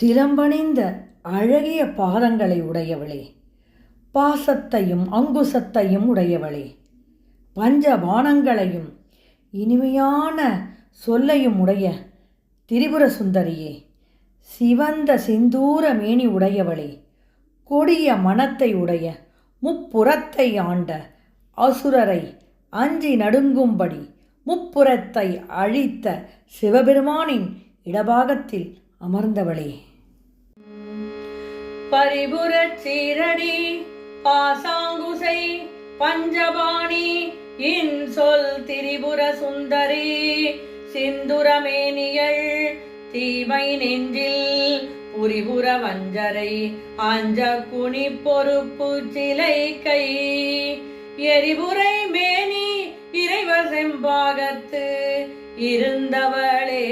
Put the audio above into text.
சிலம்பணிந்த அழகிய பாதங்களை உடையவளே. பாசத்தையும் அங்குசத்தையும் உடையவளே. பஞ்சபானங்களையும் இனிமையான சொல்லையும் உடைய திரிபுர சுந்தரியே. சிவந்த சிந்தூர மேனி உடையவளே. கொடிய மனத்தை உடைய முப்புறத்தை ஆண்ட அசுரரை அஞ்சி நடுங்கும்படி முப்புறத்தை அழித்த சிவபெருமானின் இடபாகத்தில் அமர்ந்தவளே. பரிபுரச் சீரடி பாசாங்குசை பஞ்சபாணி இன் சொல் திரிபுர சுந்தரி சிந்துரமேனியள் தீமை நெஞ்சில் புரிபுர வஞ்சரை அஞ்ச குனி பொறுப்பு சிலை கை. எரிபுரை மேனி இறைவர் செம்பாகத்து இருந்தவளே.